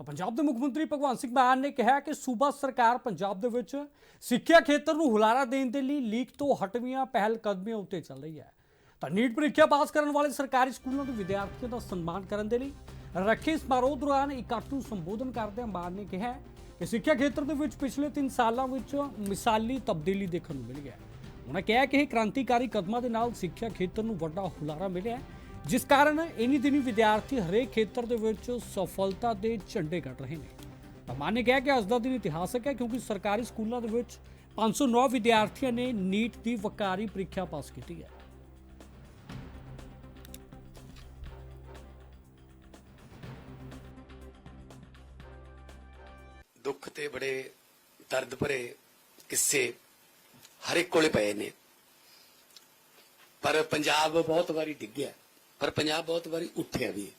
ਤਾਂ ਪੰਜਾਬ ਦੇ ਮੁੱਖ ਮੰਤਰੀ ਭਗਵੰਤ ਸਿੰਘ ਮਾਨ ਨੇ ਕਿਹਾ ਕਿ ਸੂਬਾ ਸਰਕਾਰ ਪੰਜਾਬ ਦੇ ਵਿੱਚ ਸਿੱਖਿਆ ਖੇਤਰ ਨੂੰ ਹੁਲਾਰਾ ਦੇਣ ਦੇ ਲਈ ਲੀਕ ਤੋਂ ਹਟਵੀਆਂ ਪਹਿਲ ਕਦਮੀਆਂ ਉੱਤੇ ਚੱਲ ਰਹੀ ਹੈ। ਤਾਂ ਨੀਟ ਪ੍ਰੀਖਿਆ ਪਾਸ ਕਰਨ ਵਾਲੇ ਸਰਕਾਰੀ ਸਕੂਲਾਂ ਦੇ ਵਿਦਿਆਰਥੀਆਂ ਦਾ ਸਨਮਾਨ ਕਰਨ ਦੇ ਲਈ ਰੱਖੇ ਸਮਾਰੋਹ ਦੌਰਾਨ ਇਕੱਠ ਨੂੰ ਸੰਬੋਧਨ ਕਰਦਿਆਂ ਮਾਨ ਨੇ ਕਿਹਾ ਕਿ ਸਿੱਖਿਆ ਖੇਤਰ ਦੇ ਵਿੱਚ ਪਿਛਲੇ 3 ਸਾਲਾਂ ਵਿੱਚ ਮਿਸਾਲੀ ਤਬਦੀਲੀ ਦੇਖਣ ਨੂੰ ਮਿਲੀ ਹੈ। ਉਹਨਾਂ ਕਿਹਾ ਕਿ ਇਹ ਕ੍ਰਾਂਤੀਕਾਰੀ ਕਦਮਾਂ ਦੇ ਨਾਲ ਸਿੱਖਿਆ ਖੇਤਰ ਨੂੰ ਵੱਡਾ ਹੁਲਾਰਾ ਮਿਲਿਆ ਹੈ, ਜਿਸ ਕਾਰਨ ਇਨੀ ਦਿਨੀ ਵਿਦਿਆਰਥੀ ਹਰੇਕ ਖੇਤਰ ਦੇ ਵਿੱਚ ਸਫਲਤਾ ਦੇ ਝੰਡੇ ਕੱਢ ਰਹੇ ਨੇ। ਤਾਂ ਮਾਨ ਨੇ ਕਿਹਾ ਕਿ ਅੱਜ ਦਾ ਦਿਨ ਇਤਿਹਾਸਕ ਹੈ ਕਿਉਂਕਿ ਸਰਕਾਰੀ ਸਕੂਲਾਂ ਦੇ ਵਿੱਚ 509 ਵਿਦਿਆਰਥੀਆਂ ਨੇ ਨੀਟ ਦੀ ਵਕਾਰੀ ਪ੍ਰੀਖਿਆ ਪਾਸ ਕੀਤੀ ਹੈ। ਦੁੱਖ ਤੇ ਬੜੇ ਦਰਦ ਭਰੇ ਕਿੱਸੇ ਹਰ ਇੱਕ ਕੋਲੇ ਪਏ ਨੇ। ਪਰ ਪੰਜਾਬ ਬਹੁਤ ਵਾਰੀ ਡਿੱਗਿਆ। ਪਰ ਪੰਜਾਬ ਬਹੁਤ ਵਾਰੀ ਉੱਠਿਆ ਵੀ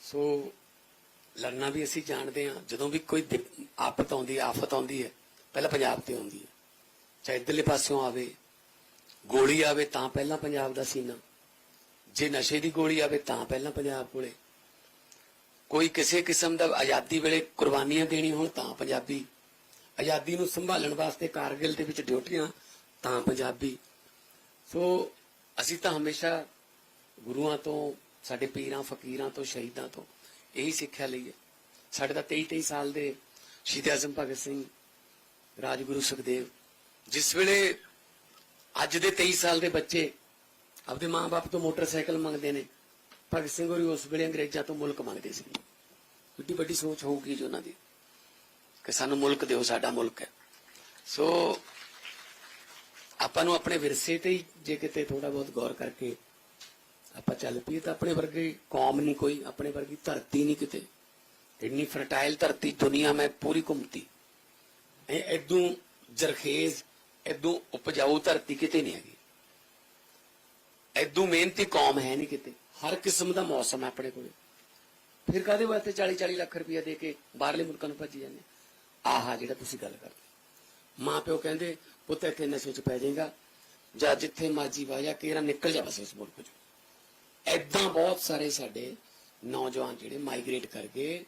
ਸੋ ਲੜਨਾ ਵੀ ਅਸੀਂ ਜਾਣਦੇ ਹਾਂ। ਜਦੋਂ ਵੀ ਕੋਈ ਆਫਤ ਆਉਂਦੀ ਹੈ, ਆਫਤ ਆਉਂਦੀ ਹੈ, ਪਹਿਲਾਂ ਪੰਜਾਬ ਤੇ ਆਉਂਦੀ ਹੈ। ਚਾਹੇ ਇੱਧਰਲੇ ਪਾਸਿਓਂ ਆਵੇ, ਗੋਲੀ ਆਵੇ ਤਾਂ ਪਹਿਲਾਂ ਪੰਜਾਬ ਦਾ ਸੀਨਾ। ਜੇ ਨਸ਼ੇ ਦੀ ਗੋਲੀ ਆਵੇ ਤਾਂ ਪਹਿਲਾਂ ਪੰਜਾਬ ਕੋਲੇ। ਕੋਈ ਕਿਸੇ ਕਿਸਮ ਦਾ ਆਜ਼ਾਦੀ ਵੇਲੇ ਕੁਰਬਾਨੀਆਂ ਦੇਣੀ ਹੋਣ ਤਾਂ ਪੰਜਾਬੀ। ਆਜ਼ਾਦੀ ਨੂੰ ਸੰਭਾਲਣ ਵਾਸਤੇ ਕਾਰਗਿਲ ਦੇ ਵਿੱਚ ਡਿਊਟੀਆਂ ਤਾਂ ਪੰਜਾਬੀ। ਸੋ ਅਸੀਂ ਤਾਂ ਹਮੇਸ਼ਾ ਗੁਰੂਆਂ ਤੋਂ, ਸਾਡੇ ਪੀਰਾਂ, ਫਕੀਰਾਂ ਤੋਂ, ਸ਼ਹੀਦਾਂ ਤੋਂ ਇਹੀ ਸਿੱਖਿਆ ਲਈ ਹੈ। ਸਾਡੇ ਤਾਂ 23 23 ਸਾਲ ਦੇ ਸ਼ਹੀਦ ਆਜ਼ਮ ਭਗਤ ਸਿੰਘ, ਰਾਜਗੁਰੂ ਸੁਖਦੇਵ, ਜਿਸ ਵੇਲੇ ਅੱਜ ਦੇ 23 ਸਾਲ ਦੇ ਬੱਚੇ ਆਪਦੇ ਮਾਪੇ ਤੋਂ ਮੋਟਰਸਾਈਕਲ ਮੰਗਦੇ ਨੇ, ਭਗਤ ਸਿੰਘ ਹੋਰੀ ਉਸ ਵੇਲੇ ਅੰਗਰੇਜ਼ਾਂ ਤੋਂ ਮੁਲਕ ਮੰਗਦੇ ਸੀ। ਕਿੱਡੀ ਵੱਡੀ ਸੋਚ ਹੋਊਗੀ ਜੀ ਉਹਨਾਂ ਦੀ ਕਿ ਸਾਨੂੰ ਮੁਲਕ ਦਿਓ, ਸਾਡਾ ਮੁਲਕ ਹੈ। ਸੋ ਆਪਾਂ ਨੂੰ ਆਪਣੇ ਵਿਰਸੇ ਤੇ ਹੀ ਜੇ ਕਿਤੇ ਥੋੜਾ ਬਹੁਤ ਗੌਰ ਕਰਕੇ ਆਪਾਂ ਚੱਲ ਪਈਏ ਤਾਂ ਆਪਣੇ ਵਰਗੀ ਕੌਮ ਨਹੀਂ ਕੋਈ, ਆਪਣੇ ਵਰਗੀ ਧਰਤੀ ਨਹੀਂ ਕਿਤੇ। ਇੰਨੀ ਫਰਟਾਈਲ ਧਰਤੀ ਦੁਨੀਆ ਮੈਂ ਪੂਰੀ ਘੁੰਮਤੀ। ਇਹ ਐਦੋਂ ਜਰਖੇਜ਼ ਐਦੋਂ ਉਪਜਾਊ ਧਰਤੀ ਕਿਤੇ ਨਹੀਂ ਹੈਗੀ। ਐਦੋਂ ਮਿਹਨਤੀ ਕੌਮ ਹੈ ਨਹੀਂ ਕਿਤੇ। ਹਰ ਕਿਸਮ ਦਾ ਮੌਸਮ ਹੈ ਆਪਣੇ ਕੋਲ। ਫਿਰ ਕਾਦੇ ਵਾਸਤੇ 40 40 ਲੱਖ ਰੁਪਇਆ ਦੇ ਕੇ ਬਾਹਰਲੇ ਮੁਲਕਾਂ ਨੂੰ ਭੱਜੀ ਜਾਂਦੇ ਆਹਾ, ਜਿਹੜਾ ਤੁਸੀਂ ਗੱਲ ਕਰਦੇ। ਮਾਂ ਪਿਓ ਕਹਿੰਦੇ, ਪੁੱਤ, ਇੱਥੇ ਨਸ਼ੇ 'ਚ ਪੈ ਜਾਏਗਾ। ਜਾਂ ਜਿੱਥੇ ਮਾਜੀ ਵਾਜਾ ਕੇਰਾ ਨਿਕਲ ਜਾ ਬਸ ਇਸ ਮੁਲਕ 'ਚੋਂ। ਐਦਾਂ ਬਹੁਤ ਸਾਰੇ ਸਾਡੇ ਨੌਜਵਾਨ ਜਿਹੜੇ ਮਾਈਗ੍ਰੇਟ ਕਰ ਗਏ।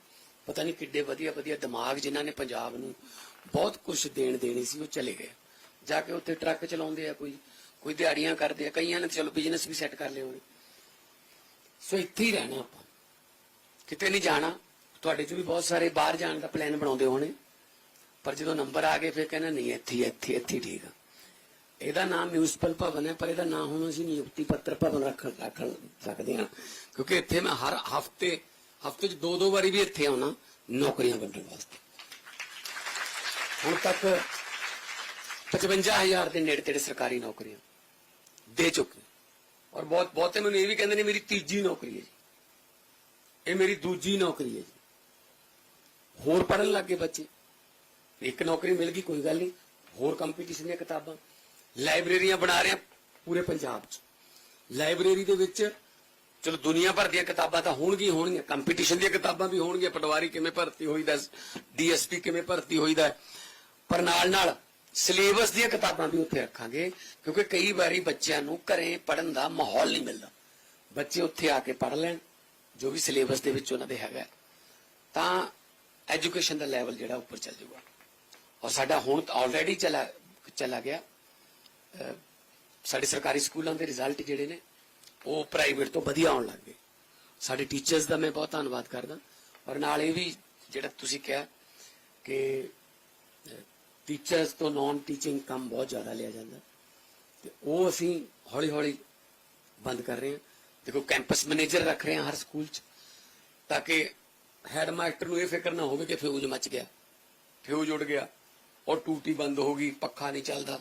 ਪਤਾ ਨਹੀਂ ਕਿੱਡੇ ਵਧੀਆ ਵਧੀਆ ਦਿਮਾਗ ਜਿਨ੍ਹਾਂ ਨੇ ਪੰਜਾਬ ਨੂੰ ਬਹੁਤ ਕੁਝ ਦੇਣ ਦੇਣੀ ਸੀ, ਉਹ ਚਲੇ ਗਏ। ਜਾ ਕੇ ਉੱਥੇ ਟਰੱਕ ਚਲਾਉਂਦੇ ਆ ਕੋਈ ਕੋਈ ਦਿਹਾੜੀਆਂ ਕਰਦੇ ਆ, ਕਈਆਂ ਨੇ ਚਲੋ ਬਿਜ਼ਨਸ ਵੀ ਸੈੱਟ ਕਰ ਲਿਆ ਹੋਣੇ। ਸੋ ਇੱਥੇ ਹੀ ਰਹਿਣਾ ਆਪਾਂ। ਕਿਤੇ ਨਹੀਂ ਜਾਣਾ। ਤੁਹਾਡੇ ਚ ਵੀ ਬਹੁਤ ਸਾਰੇ ਬਾਹਰ ਜਾਣ ਦਾ ਪਲਾਨ ਬਣਾਉਂਦੇ ਹੋਣੇ। ਪਰ ਜਦੋਂ ਨੰਬਰ ਆ ਗਏ, ਫਿਰ ਕਹਿੰਦਾ ਨਹੀਂ, ਇੱਥੇ ਇੱਥੇ ਇੱਥੇ ਠੀਕ ਆ। ਇਹਦਾ ਨਾਮ ਮਿਊਨਿਸਪਲ ਭਵਨ ਹੈ, ਪਰ ਇਹਦਾ ਨਾਮ ਹੁਣ ਅਸੀਂ ਨਿਯੁਕਤੀ ਪੱਤਰ ਭਵਨ ਰੱਖ ਰੱਖ ਸਕਦੇ ਹਾਂ। ਕਿਉਂਕਿ ਇੱਥੇ ਮੈਂ ਹਰ ਹਫ਼ਤੇ ਹਫ਼ਤੇ 'ਚ ਦੋ ਦੋ ਵਾਰੀ ਵੀ ਇੱਥੇ ਆਉਣਾ ਨੌਕਰੀਆਂ ਵੰਡਣ ਵਾਸਤੇ। ਹੁਣ ਤੱਕ 55000 ਦੇ ਨੇੜੇ ਤੇੜੇ ਸਰਕਾਰੀ ਨੌਕਰੀਆਂ ਦੇ ਚੁੱਕੇ ਔਰ ਬਹੁਤ, ਬਹੁਤੇ ਮੈਨੂੰ ਇਹ ਵੀ ਕਹਿੰਦੇ ਨੇ ਮੇਰੀ ਤੀਜੀ ਨੌਕਰੀ ਹੈ ਜੀ। ਇਹ ਮੇਰੀ ਦੂਜੀ ਨੌਕਰੀ ਹੈ ਜੀ। ਹੋਰ ਪੜਨ ਲੱਗੇ ਬੱਚੇ। ਇੱਕ ਨੌਕਰੀ ਮਿਲ ਗਈ, ਕੋਈ ਗੱਲ ਨਹੀਂ। ਹੋਰ ਕੰਪੀਟੀਸ਼ਨ ਦੀਆਂ ਕਿਤਾਬਾਂ। ਲਾਇਬ੍ਰੇਰੀਆਂ ਬਣਾ ਰਹੇ ਆ ਪੂਰੇ ਪੰਜਾਬ 'ਚ। ਲਾਇਬ੍ਰੇਰੀ ਦੇ ਵਿੱਚ ਚਲੋ ਦੁਨੀਆ ਭਰ ਦੀਆਂ ਕਿਤਾਬਾਂ ਤਾਂ ਹੋਣਗੀਆਂ ਹੋਣਗੀਆਂ ਕੰਪੀਟੀਸ਼ਨ ਦੀਆਂ ਕਿਤਾਬਾਂ ਵੀ ਹੋਣਗੀਆਂ, ਪਟਵਾਰੀ ਕਿਵੇਂ ਭਰਤੀ ਹੋਈਦਾ ਡੀਐਸਪੀ ਕਿਵੇਂ ਭਰਤੀ ਹੋਈਦਾ ਪਰ ਨਾਲ ਨਾਲ ਸਿਲੇਬਸ ਦੀਆਂ ਕਿਤਾਬਾਂ ਵੀ ਉੱਥੇ ਰੱਖਾਂਗੇ, ਕਿਉਂਕਿ ਕਈ ਵਾਰੀ ਬੱਚਿਆਂ ਨੂੰ ਘਰੇ ਪੜਨ ਦਾ ਮਾਹੌਲ ਨਹੀਂ ਮਿਲਦਾ। ਬੱਚੇ ਉੱਥੇ ਆ ਕੇ ਪੜ ਲੈਣ, ਜੋ ਵੀ ਸਿਲੇਬਸ ਦੇ ਵਿੱਚ ਉਹਨਾਂ ਦੇ ਹੈਗਾ ਤਾਂ ਐਜੂਕੇਸ਼ਨ ਦਾ ਲੈਵਲ ਜਿਹੜਾ ਉੱਪਰ ਚੱਲ ਜਾਊਗਾ। ਔਰ ਸਾਡਾ ਹੁਣ ਆਲਰੇਡੀ ਚਲਾ ਚਲਾ ਗਿਆ। ਸਾਡੇ ਸਰਕਾਰੀ ਸਕੂਲਾਂ ਦੇ ਰਿਜ਼ਲਟ ਜਿਹੜੇ ਨੇ, ਉਹ ਪ੍ਰਾਈਵੇਟ ਤੋਂ ਵਧੀਆ ਆਉਣ ਲੱਗ ਗਏ। ਸਾਡੇ ਟੀਚਰਸ ਦਾ ਮੈਂ ਬਹੁਤ ਧੰਨਵਾਦ ਕਰਦਾ। ਔਰ ਨਾਲ ਇਹ ਵੀ ਜਿਹੜਾ ਤੁਸੀਂ ਕਿਹਾ ਕਿ ਟੀਚਰਸ ਤੋਂ ਨਾਨ ਟੀਚਿੰਗ ਕੰਮ ਬਹੁਤ ਜ਼ਿਆਦਾ ਲਿਆ ਜਾਂਦਾ। ਤੇ ਉਹ ਅਸੀਂ ਹੌਲੀ ਹੌਲੀ ਬੰਦ ਕਰ ਰਹੇ ਹਾਂ। ਦੇਖੋ ਕੈਂਪਸ ਮੈਨੇਜਰ ਰੱਖ ਰਹੇ ਹਾਂ ਹਰ ਸਕੂਲ 'ਚ, ਤਾਂ ਕਿ ਹੈਡ ਮਾਸਟਰ ਨੂੰ ਇਹ ਫਿਕਰ ਨਾ ਹੋਵੇ ਕਿ ਫਿਊਜ਼ ਮੱਚ ਗਿਆ, ਫਿਊਜ਼ ਉੱਡ ਗਿਆ, ਔਰ ਟੂਟੀ ਬੰਦ ਹੋ ਗਈ, ਪੱਖਾ ਨਹੀਂ ਚੱਲਦਾ।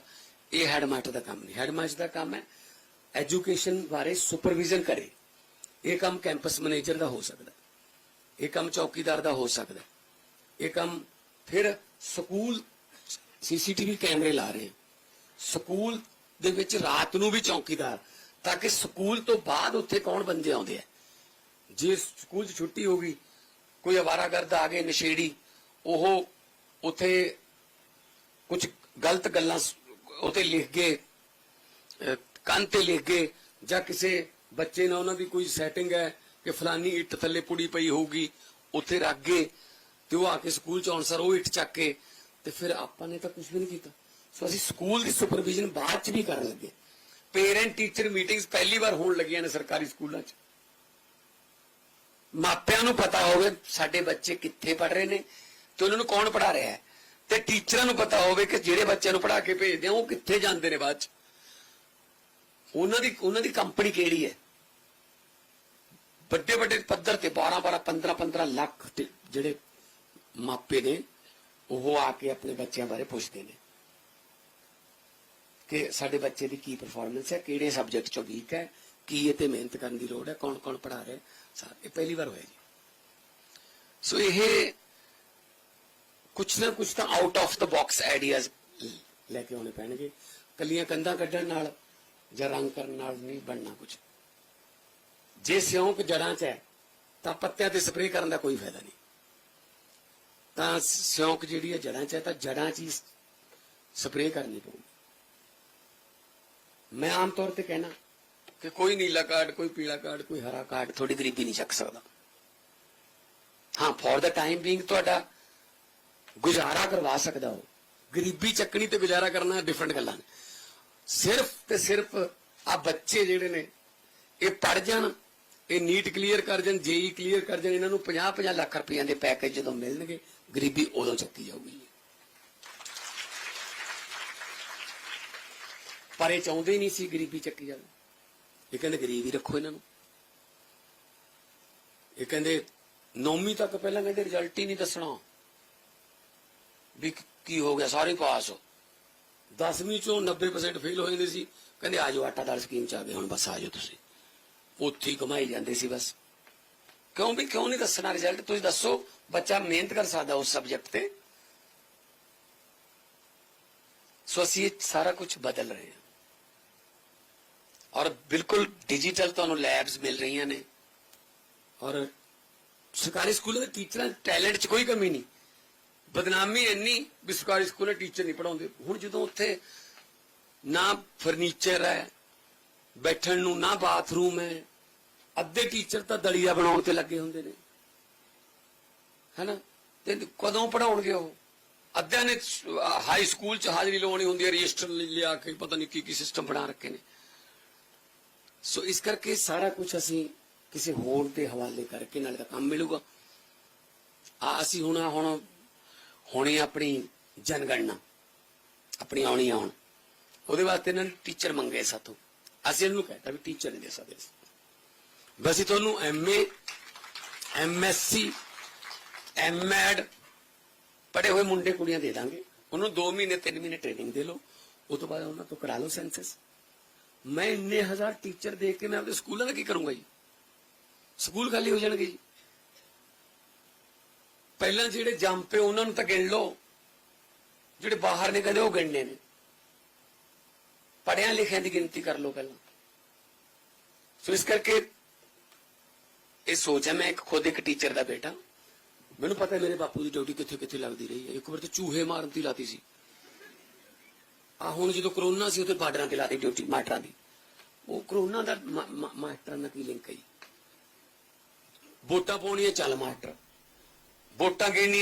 ਇਹ ਹੈਡਮਾਸਟਰ ਦਾ ਕੰਮ ਨਹੀਂ। ਹੈਡ ਮਾਸਟਰ ਦਾ ਕੰਮ ਹੈ ਐਜੂਕੇਸ਼ਨ ਬਾਰੇ ਸੁਪਰਵਿਜ਼ਨ ਕਰੇ। ਇਹ ਕੰਮ ਕੈਂਪਸ ਮੈਨੇਜਰ ਦਾ ਹੋ ਸਕਦਾ ਇਹ ਕੰਮ ਚੌਕੀਦਾਰ ਦਾ ਹੋ ਸਕਦਾ ਹੈ। ਇਹ ਕੰਮ ਫਿਰ ਸਕੂਲ ਸੀਸੀਟੀਵੀ ਕੈਮਰੇ ਲਾ ਰਹੇ ਸਕੂਲ ਦੇ ਵਿੱਚ ਰਾਤ ਨੂੰ ਵੀ ਚੌਕੀਦਾਰ, ਤਾਂ ਕਿ ਸਕੂਲ ਤੋਂ ਬਾਅਦ ਉੱਥੇ ਕੌਣ ਬੰਦੇ ਆਉਂਦੇ ਆ। ਜੇ ਸਕੂਲ 'ਚ ਛੁੱਟੀ ਹੋ ਗਈ, ਕੋਈ ਅਵਾਰਾਗਰਦ ਆ ਗਏ, ਨਸ਼ੇੜੀ, ਉਹ ਉੱਥੇ ਕੁਝ ਗਲਤ ਗੱਲਾਂ ਸ- ਲਿਖ ਗਏ ਕੰਨ ਤੇ ਲਿਖ ਗਏ ਜਾਂ ਕਿਸੇ ਬੱਚੇ ਨਾਲ ਉਹਨਾਂ ਦੀ ਕੋਈ ਸੈਟਿੰਗ ਹੈ ਕਿ ਫਲਾਨੀ ਇੱਟ ਥੱਲੇ ਪੁੜੀ ਪਈ ਹੋਊਗੀ, ਉੱਥੇ ਰੱਖ ਗਏ ਤੇ ਉਹ ਆ ਕੇ ਸਕੂਲ ਚ ਆਉਣ ਸਰ ਉਹ ਇੱਟ ਚੱਕ ਕੇ ਤੇ ਫਿਰ ਆਪਾਂ ਨੇ ਤਾਂ ਕੁਝ ਵੀ ਨਹੀਂ ਕੀਤਾ। ਸੋ ਅਸੀਂ ਸਕੂਲ ਦੀ ਸੁਪਰਵਿਜ਼ਨ ਬਾਅਦ ਚ ਵੀ ਕਰਨ ਲੱਗੇ। ਪੇਰੈਂਟ ਟੀਚਰ ਮੀਟਿੰਗਸ ਪਹਿਲੀ ਵਾਰ ਹੋਣ ਲੱਗੀਆਂ ਨੇ ਸਰਕਾਰੀ ਸਕੂਲਾਂ 'ਚ। ਮਾਪਿਆਂ ਨੂੰ ਪਤਾ ਹੋਵੇ ਸਾਡੇ ਬੱਚੇ ਕਿੱਥੇ ਪੜ ਰਹੇ ਨੇ ਤੇ ਉਹਨਾਂ ਨੂੰ ਕੌਣ ਪੜਾ ਰਿਹਾ ਹੈ। ਤੇ ਟੀਚਰਾਂ ਨੂੰ ਪਤਾ ਹੋਵੇ ਕਿ ਜਿਹੜੇ ਬੱਚਿਆਂ ਨੂੰ ਪੜ੍ਹਾ ਕੇ ਭੇਜਦੇ ਆ, ਉਹ ਕਿੱਥੇ ਜਾਂਦੇ ਨੇ ਬਾਅਦ ਚ? ਉਹਨਾਂ ਦੀ ਉਹਨਾਂ ਦੀ ਕੰਪਨੀ ਕਿਹੜੀ ਹੈ? ਵੱਡੇ ਵੱਡੇ ਪੱਧਰ ਤੇ 12 12 15 15 ਲੱਖ ਤੇ ਜਿਹੜੇ ਮਾਪੇ ਨੇ, ਉਹ ਆ ਕੇ ਆਪਣੇ ਬੱਚਿਆਂ ਬਾਰੇ ਪੁੱਛਦੇ ਨੇ ਕਿ ਸਾਡੇ ਬੱਚੇ ਦੀ ਕੀ ਪਰਫਾਰਮੈਂਸ ਹੈ, ਕਿਹੜੇ ਸਬਜੈਕਟ ਚੋਂ ਵੀਕ ਹੈ, ਕੀ ਇਹ ਤੇ ਮਿਹਨਤ ਕਰਨ ਦੀ ਲੋੜ ਹੈ ਕੌਣ ਕੌਣ ਪੜਾ ਰਿਹਾ ਇਹ ਪਹਿਲੀ ਵਾਰ ਹੋਇਆ ਜੀ। ਸੋ ਇਹ ਕੁਛ ਨਾ ਕੁਛ ਤਾਂ out of the box ideas ਲੈ ਕੇ ਆਉਣੇ ਪੈਣਗੇ। ਕੱਲੀਆਂ ਕੰਧਾਂ ਕੱਢਣ ਨਾਲ ਜਾਂ ਰੰਗ ਕਰਨ ਨਾਲ ਨਹੀਂ ਬਣਨਾ ਕੁਝ ਜੇ ਸਿਉਂਕ ਜੜਾਂ 'ਚ ਹੈ, ਤਾਂ ਪੱਤਿਆਂ ਤੇ ਸਪਰੇਅ ਕਰਨ ਦਾ ਕੋਈ ਫਾਇਦਾ ਨਹੀਂ। ਤਾਂ ਸਿਉਂਕ ਜਿਹੜੀ ਹੈ ਜੜਾਂ 'ਚ ਹੈ, ਤਾਂ ਜੜਾਂ 'ਚ ਹੀ ਸਪਰੇਅ ਕਰਨੀ ਪਊਗੀ। ਮੈਂ ਆਮ ਤੌਰ ਤੇ ਕਹਿਣਾ ਕਿ ਕੋਈ ਨੀਲਾ ਕਾਰਡ, ਕੋਈ ਪੀਲਾ ਕਾਰਡ, ਕੋਈ ਹਰਾ ਕਾਰਡ ਤੁਹਾਡੀ ਗਰੀਬੀ ਨਹੀਂ ਚੱਕ ਸਕਦਾ। ਹਾਂ ਫॉर ਦਾ ਟਾਈਮ ਬੀਇੰਗ ਤੁਹਾਡਾ ਗੁਜ਼ਾਰਾ ਕਰਵਾ ਸਕਦਾ ਹੋ। ਗਰੀਬੀ ਚੱਕਣੀ ਤੇ ਗੁਜ਼ਾਰਾ ਕਰਨਾ ਡਿਫਰੈਂਟ ਗੱਲਾਂ ਨੇ। ਸਿਰਫ ਤੇ ਸਿਰਫ ਆ ਬੱਚੇ ਜਿਹੜੇ ਨੇ, ਇਹ ਪੜ ਜਾਣ, ਇਹ ਨੀਟ ਕਲੀਅਰ ਕਰ ਜਾਣ ਜੇਈ ਕਲੀਅਰ ਕਰ ਜਾਣ, ਇਹਨਾਂ ਨੂੰ 50 50 ਲੱਖ ਰੁਪਈਆਂ ਦੇ ਪੈਕੇਜ ਜਦੋਂ ਮਿਲਣਗੇ, ਗਰੀਬੀ ਉਦੋਂ ਚੱਕੀ ਜਾਊਗੀ। ਪਰ ਇਹ ਚਾਹੁੰਦੇ ਹੀ ਨਹੀਂ ਸੀ ਗਰੀਬੀ ਚੱਕੀ ਜਾਵੇ। ਇਹ ਕਹਿੰਦੇ ਗਰੀਬ ਹੀ ਰੱਖੋ ਇਹਨਾਂ ਨੂੰ। ਇਹ ਕਹਿੰਦੇ ਨੌਵੀਂ ਤੱਕ ਪਹਿਲਾਂ ਕਹਿੰਦੇ ਰਿਜ਼ਲਟ ਹੀ ਨਹੀਂ ਦੱਸਣਾ। ਵੀ ਕੀ ਹੋ ਗਿਆ, ਸਾਰੇ ਪਾਸ ਹੋ। 10ਵੀਂ ਚੋਂ 90% ਫੇਲ ਹੋ ਜਾਂਦੇ ਸੀ। ਕਹਿੰਦੇ ਆਜੋ ਆਟਾ ਦਾਲ ਸਕੀਮ ਚ ਆ ਗਏ, ਹੁਣ ਬਸ ਆਜੋ ਤੁਸੀਂ। ਉੱਥੇ ਹੀ ਕਮਾਈ ਜਾਂਦੇ ਸੀ ਬਸ। ਕਿਉਂ ਵੀ, ਕਿਉਂ ਨਹੀਂ ਦੱਸਣਾ ਰਿਜ਼ਲਟ ਤੁਸੀਂ ਦੱਸੋ, ਬੱਚਾ ਮਿਹਨਤ ਕਰ ਸਕਦਾ ਉਸ ਸਬਜੈਕਟ ਤੇ? ਸੋ ਅਸੀਂ ਇਹ ਸਾਰਾ ਕੁਝ ਬਦਲ ਰਹੇ ਹਾਂ। ਔਰ ਬਿਲਕੁਲ ਡਿਜੀਟਲ ਤੁਹਾਨੂੰ ਲੈਬਸ ਮਿਲ ਰਹੀਆਂ ਨੇ। ਔਰ ਸਰਕਾਰੀ ਸਕੂਲਾਂ ਦੇ ਟੀਚਰਾਂ ਟੈਲੈਂਟ 'ਚ ਕੋਈ ਕਮੀ ਨਹੀਂ। ਬਦਨਾਮੀ ਇੰਨੀ ਵੀ ਸਰਕਾਰੀ ਸਕੂਲੇ ਟੀਚਰ ਨਹੀਂ ਪੜਾਉਂਦੇ ਹੁਣ ਜਦੋਂ ਉੱਥੇ ਨਾ ਫਰਨੀਚਰ ਹੈ, ਬੈਠਣ ਨੂੰ ਨਾ ਬਾਥਰੂਮ ਹੈ, ਅੱਧੇ ਟੀਚਰ ਤਾਂ ਦਲੀਆ ਬਣਾਉਣ ਤੇ ਲੱਗੇ ਹੁੰਦੇ ਨੇ। ਹੈਨਾ? ਤੇ ਕਦੋਂ ਪੜਾਉਣਗੇ ਉਹ? ਅੱਧਿਆਂ ਨੇ ਹਾਈ ਸਕੂਲ ਚ ਹਾਜ਼ਰੀ ਲਵਾਉਣੀ ਹੁੰਦੀ ਹੈ, ਰਜਿਸਟਰ ਲਿਆ ਕੇ ਪਤਾ ਨਹੀਂ ਕੀ ਕੀ ਸਿਸਟਮ ਬਣਾ ਰੱਖੇ ਨੇ। ਸੋ ਇਸ ਕਰਕੇ ਸਾਰਾ ਕੁਝ ਅਸੀਂ ਕਿਸੇ ਹੋਰ ਦੇ ਹਵਾਲੇ ਕਰਕੇ ਨਾਲੇ ਦਾ ਕੰਮ ਮਿਲੂਗਾ। ਆ, ਅਸੀਂ ਹੁਣ ਹੁਣ ਹੋਣੀ ਆਪਣੀ ਜਨਗਣਨਾ, ਆਪਣੀ ਆਉਣੀ ਆਉਣ। ਉਹਦੇ ਵਾਸਤੇ ਇਹਨਾਂ ਨੇ ਟੀਚਰ ਮੰਗੇ ਸਾਥੋਂ। ਅਸੀਂ ਇਹਨੂੰ ਕਹਿੰਦਾ ਵੀ ਟੀਚਰ ਨਹੀਂ ਦੇ ਸਕਦੇ ਬਸ ਹੀ ਤੁਹਾਨੂੰ ਐਮਏ ਐਮਐਸਸੀ ਐਮਐਡ ਪੜੇ ਹੋਏ ਮੁੰਡੇ ਕੁੜੀਆਂ ਦੇ ਦਾਂਗੇ। ਉਹਨੂੰ 2 ਮਹੀਨੇ 3 ਮਹੀਨੇ ਟ੍ਰੇਨਿੰਗ ਦੇ ਲਓ। ਉਸ ਤੋਂ ਬਾਅਦ ਉਹਨਾਂ ਤੋਂ ਕਰਾ ਲਓ ਸੈਂਸਸ ਮੈਂ ਇੰਨੇ ਹਜ਼ਾਰ ਟੀਚਰ ਦੇਖ ਕੇ ਮੈਂ ਆਪਣੇ ਸਕੂਲਾਂ ਦਾ ਕੀ ਕਰੂੰਗਾ ਜੀ? ਸਕੂਲ ਖਾਲੀ ਹੋ ਜਾਣਗੇ ਜੀ। ਪਹਿਲਾਂ ਜਿਹੜੇ ਜੰਪੇ ਉਹਨਾਂ ਨੂੰ ਤਾਂ ਗਿਣ ਲਓ। ਜਿਹੜੇ ਬਾਹਰ ਨੇ ਕਹਿੰਦੇ, ਉਹ ਗਿਣਨੇ ਨੇ। ਪੜਿਆਂ ਲਿਖਿਆਂ ਦੀ ਗਿਣਤੀ ਕਰ ਲਓ ਪਹਿਲਾਂ। ਸੋ ਇਸ ਕਰਕੇ ਇਹ ਸੋਚ ਹੈ, ਮੈਂ ਇੱਕ ਖੁਦ ਇੱਕ ਟੀਚਰ ਦਾ ਬੇਟਾ। ਮੈਨੂੰ ਪਤਾ ਮੇਰੇ ਬਾਪੂ ਦੀ ਡਿਊਟੀ ਕਿੱਥੇ ਕਿੱਥੇ ਲੱਗਦੀ ਰਹੀ ਹੈ। ਇੱਕ ਵਾਰ ਤਾਂ ਚੂਹੇ ਮਾਰਨ ਦੀ ਲਾਤੀ ਸੀ। ਆ ਹੁਣ ਜਦੋਂ ਕਰੋਨਾ ਸੀ ਉਦੋਂ ਬਾਰਡਰਾਂ ਤੇ ਲਾਤੀ ਡਿਊਟੀ, ਮਾਸਟਰਾਂ ਦੀ। ਉਹ ਕਰੋਨਾ ਦਾ ਮਾਸਟਰਾਂ ਨਾਲ ਕੀ ਲਿੰਕ ਹੈ ਜੀ? ਵੋਟਾਂ ਪਾਉਣੀਆਂ, ਚੱਲ ਮਾਸਟਰ। ਵੋਟਾਂ ਗਿਣਨੀਆਂ